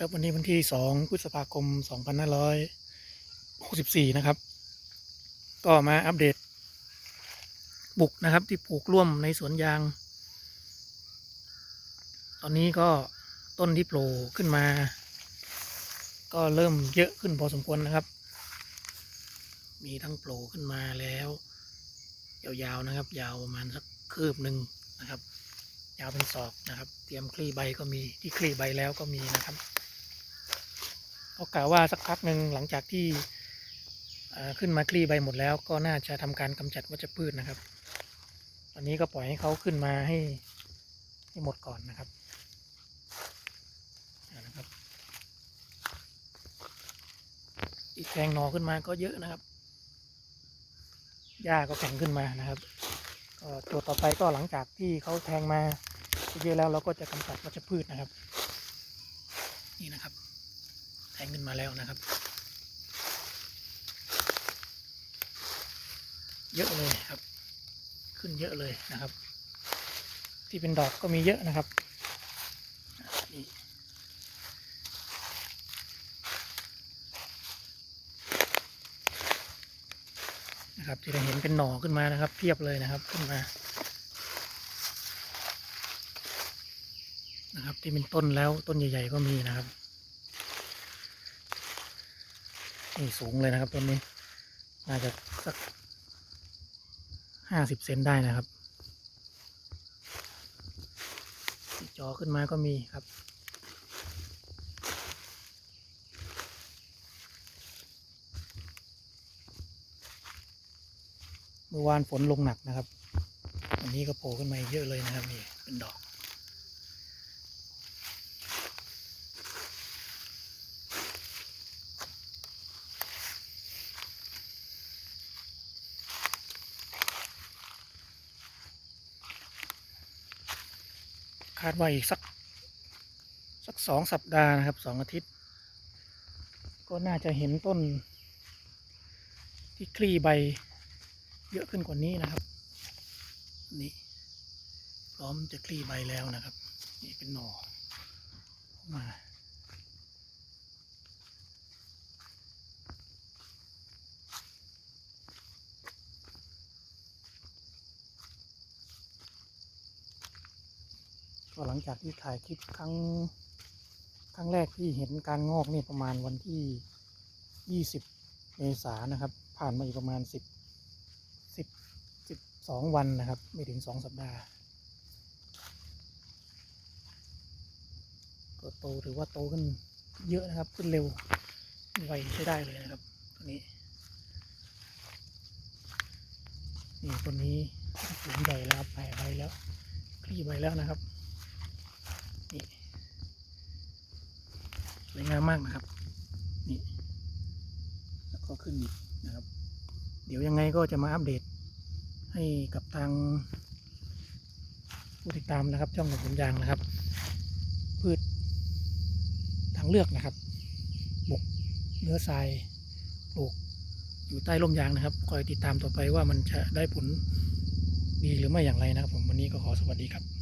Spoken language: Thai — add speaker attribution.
Speaker 1: ครับวันนี้วันที่2พฤษภาคม2564นะครับ ก็มาอัปเดต บุกนะครับที่ปลูกร่วมในสวนยาง ตอนนี้ก็ต้นที่โผล่ขึ้นมา ก็เริ่มเยอะขึ้นพอสมควรนะครับ มีทั้งโผล่ขึ้นมาแล้ว ยาวๆนะครับ ยาวประมาณสักคืบหนึ่งนะครับยาวเป็นศอกนะครับ เตรียมคลี่ใบก็มีที่คลี่ใบแล้วก็มีนะครับ ก็กล่าวว่าสักพักหนึ่งหลังจากที่ขึ้นมาคลี่ใบหมดแล้ว ก็น่าจะทำการกำจัดวัชพืชนะครับ ตอนนี้ก็ปล่อยให้เขาขึ้นมาให้ให้หมดก่อนนะครับนะครับ อีกแทงหนอขึ้นมาก็เยอะนะครับหญ้าก็แข็งขึ้นมานะครับก็ตัวต่อไปก็หลังจากที่เขาแทงมาเยอะแล้วเราก็จะกำจัดวัชพืชนะครับ นี่นะครับ แทงขึ้นมาแล้วนะครับ เยอะเลยครับ ขึ้นเยอะเลยนะครับ ที่เป็นดอกก็มีเยอะนะครับนี่นะครับที่เราเห็นเป็นหน่อขึ้นมานะครับ เพียบเลยนะครับขึ้นมานะครับ ที่เป็นต้นแล้วต้นใหญ่ ๆ ก็มีนะครับ นี่สูงเลยนะครับต้นนี้ น่าจะสักห้าสิบเซนได้นะครับจอขึ้นมาก็มีครับ เมื่อวานฝนลงหนักนะครับ วันนี้ก็โผล่ขึ้นมาเยอะเลยนะครับนี่เป็นดอก คาดว่าอีกสักสักสองสัปดาห์นะครับสองอาทิตย์ ก็น่าจะเห็นต้น ที่คลี่ใบเยอะขึ้นกว่านี้นะครับ นี่พร้อมจะคลี่ใบแล้วนะครับ นี่เป็นหน่อออกมา ก็หลังจากที่ถ่ายคลิปครั้งครั้งแรกที่เห็นการงอกนี่ประมาณวันที่ 20 เมษายนนะครับ ผ่านมาอีกประมาณ 10 10 12 วันนะครับ ไม่ถึง 2 สัปดาห์ ก็โตถือว่าโตขึ้นเยอะนะครับ ขึ้นเร็วไวใช้ได้เลยนะครับตัวนี้นี่ตัวนี้สูงใหญ่แล้วแผ่ใบแล้วคลี่ใบแล้วนะครับ นี่ส วยงามมากนะครับ นี่ แล้วก็ขึ้นอีกนะครับ เดี๋ยวยังไงก็จะมาอัปเดต ให้กับทางผู้ติดตามนะครับ ช่องของผมยางนะครับ พืชทางเลือกนะครับบกเนื้อทรายปลูกอยู่ใต้ร่มยางนะครับ คอยติดตามต่อไปว่ามันจะได้ผลดีหรือไม่อย่างไรนะครับ ผมวันนี้ก็ขอสวัสดีครับ